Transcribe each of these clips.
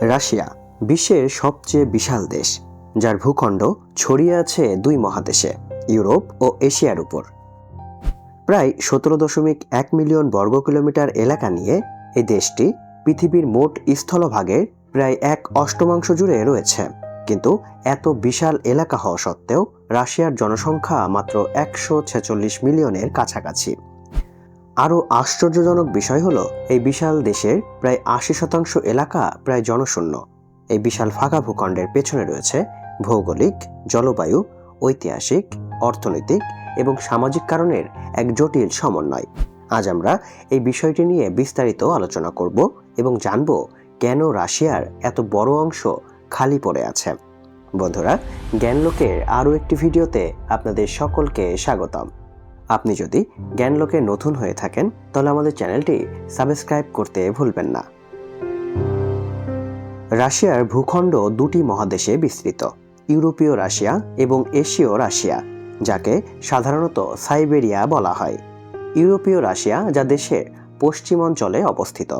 Russia, বিশ্বের সবচেয়ে বিশাল দেশ, যার ভূখণ্ড ছড়িয়ে আছে দুই মহাদেশে, ইউরোপ ও এশিয়ার উপর। প্রায় সতেরো দশমিক এক মিলিয়ন বর্গ কিলোমিটার এলাকা নিয়ে এই দেশটি পৃথিবীর মোট স্থলভাগের প্রায় এক অষ্টমাংশ জুড়ে রয়েছে। কিন্তু এত বিশাল এলাকা হওয়া সত্ত্বেও রাশিয়ার জনসংখ্যা মাত্র একশো ছেচল্লিশ মিলিয়নের কাছাকাছি। আরও আশ্চর্যজনক বিষয় হলো, এই বিশাল দেশের প্রায় আশি শতাংশ এলাকা প্রায় জনশূন্য। এই বিশাল ফাঁকা ভূখণ্ডের পেছনে রয়েছে ভৌগোলিক, জলবায়ু, ঐতিহাসিক, অর্থনৈতিক এবং সামাজিক কারণের এক জটিল সমন্বয়। আজ আমরা এই বিষয়টি নিয়ে বিস্তারিত আলোচনা করব এবং জানব কেন রাশিয়ার এত বড় অংশ খালি পড়ে আছে। বন্ধুরা, জ্ঞানলোকের আরও একটি ভিডিওতে আপনাদের সকলকে স্বাগতম। আপনি যদি জ্ঞানলোকে নতুন হয়ে থাকেন, তাহলে আমাদের চ্যানেলটি সাবস্ক্রাইব করতে ভুলবেন না। রাশিয়ার ভূখণ্ড দুটি মহাদেশে বিস্তৃত, ইউরোপীয় রাশিয়া এবং এশীয় রাশিয়া, যাকে সাধারণত সাইবেরিয়া বলা হয়। ইউরোপীয় রাশিয়া, যা দেশের পশ্চিমাঞ্চলে অবস্থিত,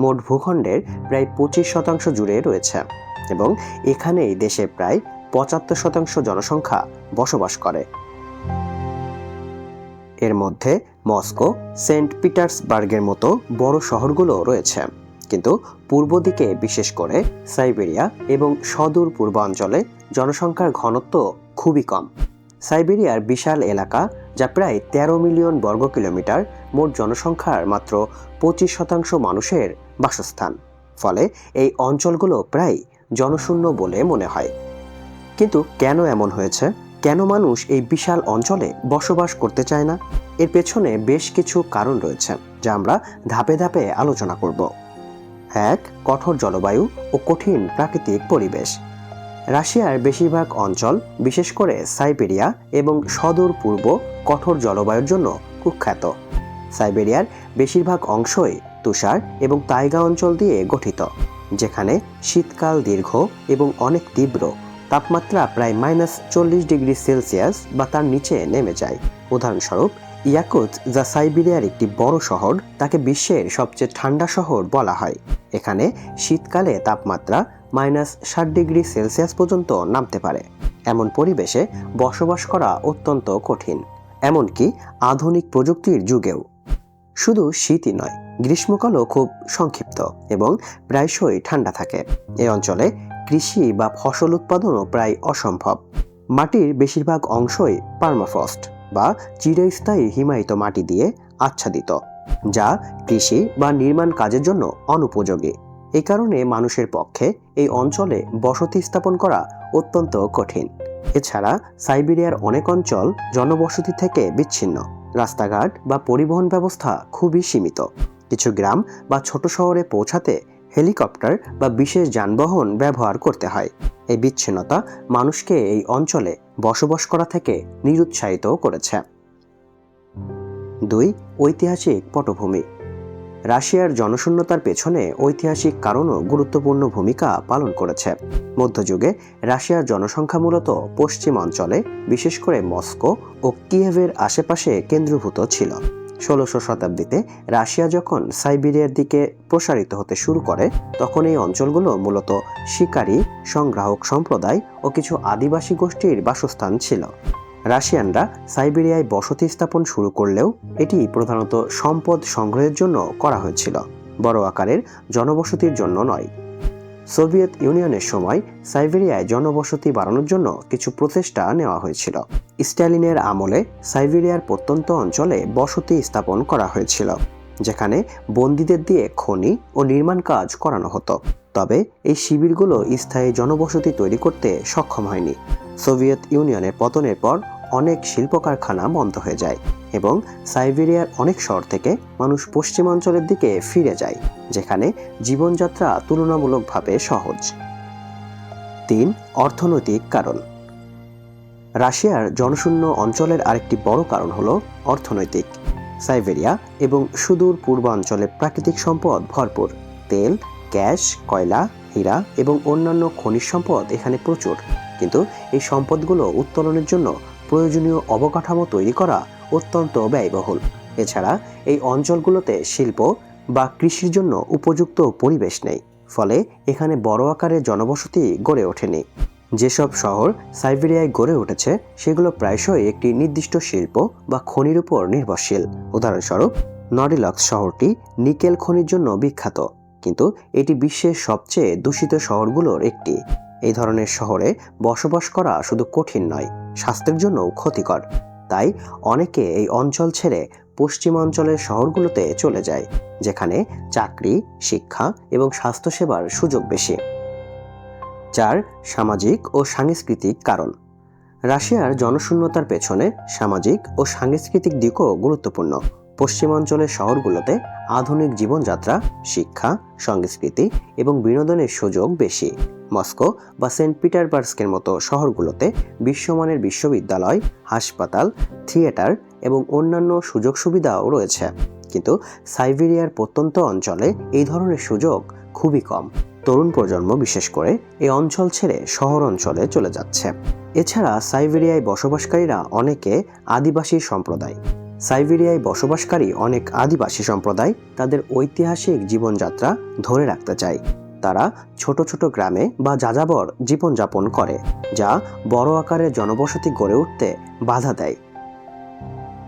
মোট ভূখণ্ডের প্রায় পঁচিশ শতাংশ জুড়ে রয়েছে এবং এখানেই দেশে প্রায় পঁচাত্তর শতাংশ জনসংখ্যা বসবাস করে। এর মধ্যে মস্কো, সেন্ট পিটার্সবার্গের মতো বড় শহরগুলো রয়েছে। কিন্তু পূর্ব দিকে, বিশেষ করে সাইবেরিয়া এবং সদূর পূর্বাঞ্চলে জনসংখ্যার ঘনত্ব খুবই কম। সাইবেরিয়ার বিশাল এলাকা, যা প্রায় তেরো মিলিয়ন বর্গ কিলোমিটার, মোট জনসংখ্যার মাত্র পঁচিশ শতাংশ মানুষের বাসস্থান। ফলে এই অঞ্চলগুলো প্রায় জনশূন্য বলে মনে হয়। কিন্তু কেন এমন হয়েছে? কেন মানুষ এই বিশাল অঞ্চলে বসবাস করতে চায় না? এর পেছনে বেশ কিছু কারণ রয়েছে, যা আমরা ধাপে ধাপে আলোচনা করব। এক, কঠোর জলবায়ু ও কঠিন প্রাকৃতিক পরিবেশ। রাশিয়ার বেশিরভাগ অঞ্চল, বিশেষ করে সাইবেরিয়া এবং সদূর পূর্ব, কঠোর জলবায়ুর জন্য কুখ্যাত। সাইবেরিয়ার বেশিরভাগ অংশই তুষার এবং তাইগা অঞ্চল দিয়ে গঠিত, যেখানে শীতকাল দীর্ঘ এবং অনেক তীব্র। তাপমাত্রা প্রায় মাইনাস চল্লিশ ডিগ্রি সেলসিয়াস বা তার নিচে নেমে যায়। উদাহরণস্বরূপ, ইয়াকুত, যা সাইবেরিয়ার একটি বড় শহর, তাকে বিশ্বের সবচেয়ে ঠান্ডা শহর বলা হয়। এখানে শীতকালে তাপমাত্রা মাইনাস ষাট ডিগ্রি সেলসিয়াস পর্যন্ত নামতে পারে। এমন পরিবেশে বসবাস করা অত্যন্ত কঠিন, এমনকি আধুনিক প্রযুক্তির যুগেও। শুধু শীতই নয়, গ্রীষ্মকালও খুব সংক্ষিপ্ত এবং প্রায়শই ঠান্ডা থাকে। এ অঞ্চলে কৃষি বা ফসল উৎপাদনও প্রায় অসম্ভব। মাটির বেশিরভাগ অংশই পার্মাফ্রস্ট বা চিরস্থায়ী হিমায়িত মাটি দিয়ে আচ্ছাদিত, যা কৃষি বা নির্মাণ কাজের জন্য অনুপযোগী। এই কারণে মানুষের পক্ষে এই অঞ্চলে বসতি স্থাপন করা অত্যন্ত কঠিন। এছাড়া সাইবেরিয়ার অনেক অঞ্চল জনবসতি থেকে বিচ্ছিন্ন। রাস্তাঘাট বা পরিবহন ব্যবস্থা খুবই সীমিত। কিছু গ্রাম বা ছোট শহরে পৌঁছাতে হেলিকপ্টার বা বিশেষ যানবাহন ব্যবহার করতে হয়। এই বিচ্ছিন্নতা মানুষকে এই অঞ্চলে বসবাস করা থেকে নিরুৎসাহিত করেছে। দুই, ঐতিহাসিক পটভূমি। রাশিয়ার জনশূন্যতার পেছনে ঐতিহাসিক কারণও গুরুত্বপূর্ণ ভূমিকা পালন করেছে। মধ্যযুগে রাশিয়ার জনসংখ্যা মূলত পশ্চিমাঞ্চলে বিশেষ করে মস্কো ও কিয়েভের আশেপাশে কেন্দ্রীভূত ছিল। ষোলোশো শতাব্দীতে রাশিয়া যখন সাইবেরিয়ার দিকে প্রসারিত হতে শুরু করে, তখন এই অঞ্চলগুলো মূলত শিকারী, সংগ্রাহক সম্প্রদায় ও কিছু আদিবাসী গোষ্ঠীর বাসস্থান ছিল। রাশিয়ানরা সাইবেরিয়ায় বসতি স্থাপন শুরু করলেও এটি প্রধানত সম্পদ সংগ্রহের জন্য করা হয়েছিল, বড় আকারের জনবসতির জন্য নয়। সোভিয়েত ইউনিয়নের সময় সাইবেরিয়ায় জনবসতি বাড়ানোর জন্য কিছু প্রচেষ্টা নেওয়া হয়েছিল। স্ট্যালিনের আমলে সাইবেরিয়ার প্রত্যন্ত অঞ্চলে বসতি স্থাপন করা হয়েছিল, যেখানে বন্দীদের দিয়ে খনি ও নির্মাণ কাজ করানো হতো। তবে এই শিবিরগুলো স্থায়ী জনবসতি তৈরি করতে সক্ষম হয়নি। সোভিয়েত ইউনিয়নের পতনের পর অনেক শিল্প কারখানা বন্ধ হয়ে যায় এবং সাইবেরিয়ার অনেক শহর থেকে মানুষ পশ্চিমাঞ্চলের দিকে ফিরে যায়, যেখানে জীবনযাত্রা তুলনামূলকভাবে সহজ। তিন, অর্থনৈতিক কারণ। রাশিয়ার জনশূন্য অঞ্চলের আরেকটি বড় কারণ হল অর্থনৈতিক। সাইবেরিয়া এবং সুদূর পূর্বাঞ্চলে প্রাকৃতিক সম্পদ ভরপুর। তেল, গ্যাস, কয়লা, হীরা এবং অন্যান্য খনিজ সম্পদ এখানে প্রচুর। কিন্তু এই সম্পদগুলো উত্তোলনের জন্য প্রয়োজনীয় অবকাঠামো তৈরি করা অত্যন্ত ব্যয়বহুল। এছাড়া এই অঞ্চলগুলোতে শিল্প বা কৃষির জন্য উপযুক্ত পরিবেশ নেই, ফলে এখানে বড় আকারের জনবসতি গড়ে ওঠেনি। যেসব শহর সাইবেরিয়ায় গড়ে উঠেছে, সেগুলো প্রায়শই একটি নির্দিষ্ট শিল্প বা খনির উপর নির্ভরশীল। উদাহরণস্বরূপ, নডিলক্স শহরটি নিকেল খনির জন্য বিখ্যাত, কিন্তু এটি বিশ্বের সবচেয়ে দূষিত শহরগুলোর একটি। এই ধরনের শহরে বসবাস করা শুধু কঠিন নয় স্বাস্থ্যের জন্যও ক্ষতিকর। তাই অনেকে এই অঞ্চল ছেড়ে পশ্চিমাঞ্চলের শহরগুলোতে চলে যায়, যেখানে চাকরি, শিক্ষা এবং স্বাস্থ্যসেবার সুযোগ বেশি। চার সামাজিক ও সাংস্কৃতিক কারণ। রাশিয়ার জনশূন্যতার পেছনে সামাজিক ও সাংস্কৃতিক দিকও গুরুত্বপূর্ণ। পশ্চিমাঞ্চলের শহরগুলোতে আধুনিক জীবনযাত্রা, শিক্ষা, সংস্কৃতি এবং বিনোদনের সুযোগ বেশি। মস্কো বা সেন্ট পিটারবার্গসের মতো শহরগুলোতে বিশ্বমানের বিশ্ববিদ্যালয়, হাসপাতাল, থিয়েটার এবং অন্যান্য সুযোগ সুবিধাও রয়েছে। কিন্তু সাইবেরিয়ার প্রত্যন্ত অঞ্চলে এই ধরনের সুযোগ খুবই কম। তরুণ প্রজন্ম, বিশেষ করে, এই অঞ্চল ছেড়ে শহর অঞ্চলে চলে যাচ্ছে। এছাড়া সাইবেরিয়ায় বসবাসকারীরা অনেকে আদিবাসী সম্প্রদায়। সাইবেরিয়ায় বসবাসকারী অনেক আদিবাসী সম্প্রদায় তাদের ঐতিহাসিক জীবনযাত্রা ধরে রাখতে চায়। তারা ছোট ছোট গ্রামে বা যাযাবর জীবনযাপন করে, যা বড় আকারে জনবসতি গড়ে উঠতে বাধা দেয়।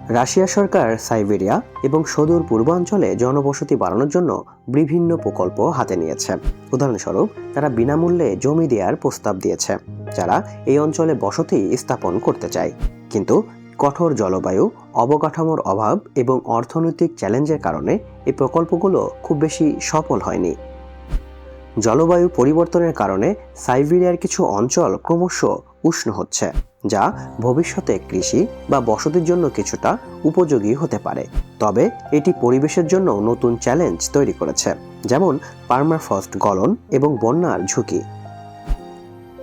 রাশিয়া সরকার সাইবেরিয়া এবং সুদূর পূর্বাঞ্চলে জনবসতি বাড়ানোর জন্য বিভিন্ন প্রকল্প হাতে নিয়েছে। উদাহরণস্বরূপ, তারা বিনামূল্যে জমি দেওয়ার প্রস্তাব দিয়েছে, যারা এই অঞ্চলে বসতি স্থাপন করতে চায়। কিন্তু কঠোর জলবায়ু, অবকাঠামোর অভাব এবং অর্থনৈতিক চ্যালেঞ্জের কারণে এই প্রকল্পগুলো খুব বেশি সফল হয়নি। জলবায়ু পরিবর্তনের কারণে সাইবেরিয়ার কিছু অঞ্চল ক্রমশ উষ্ণ হচ্ছে, যা ভবিষ্যতে কৃষি বা বসতির জন্য কিছুটা উপযোগী হতে পারে। তবে এটি পরিবেশের জন্য নতুন চ্যালেঞ্জ তৈরি করেছে, যেমন পার্মাফ্রস্ট গলন এবং বন্যার ঝুঁকি।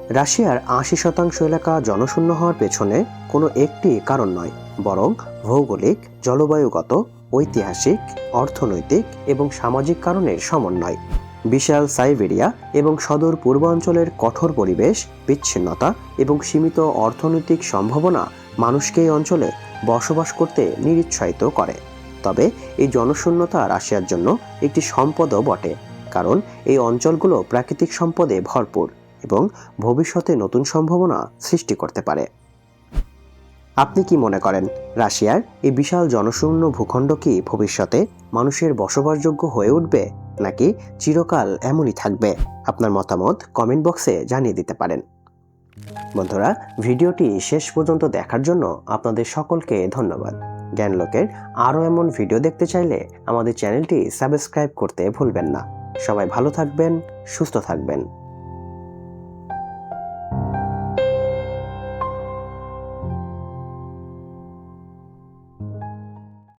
রাশিয়ার আশি শতাংশ এলাকা জনশূন্য হওয়ার পেছনে কোনো একটি কারণ নয়, বরং ভৌগোলিক, জলবায়ুগত, ঐতিহাসিক, অর্থনৈতিক এবং সামাজিক কারণের সমন্বয়। বিশাল সাইবেরিয়া এবং সদর পূর্বাঞ্চলের কঠোর পরিবেশ, বিচ্ছিন্নতা এবং সীমিত অর্থনৈতিক সম্ভাবনা মানুষকে এই অঞ্চলে বসবাস করতে নিরুৎসাহিত করে। তবে এই জনশূন্যতা রাশিয়ার জন্য একটি সম্পদও বটে, কারণ এই অঞ্চলগুলো প্রাকৃতিক সম্পদে ভরপুর। এবং ভবিষ্যতে নতুন সম্ভাবনা সৃষ্টি করতে পারে। আপনি কি মনে করেন, রাশিয়ার এই বিশাল জনশূন্য ভূখণ্ড কি ভবিষ্যতে মানুষের বসবাসযোগ্য হয়ে উঠবে, নাকি চিরকাল এমনই থাকবে? আপনার মতামত কমেন্ট বক্সে জানিয়ে দিতে পারেন। বন্ধুরা, ভিডিওটি শেষ পর্যন্ত দেখার জন্য আপনাদের সকলকে ধন্যবাদ। জ্ঞানলোকের আরও এমন ভিডিও দেখতে চাইলে আমাদের চ্যানেলটি সাবস্ক্রাইব করতে ভুলবেন না। সবাই ভালো থাকবেন, সুস্থ থাকবেন।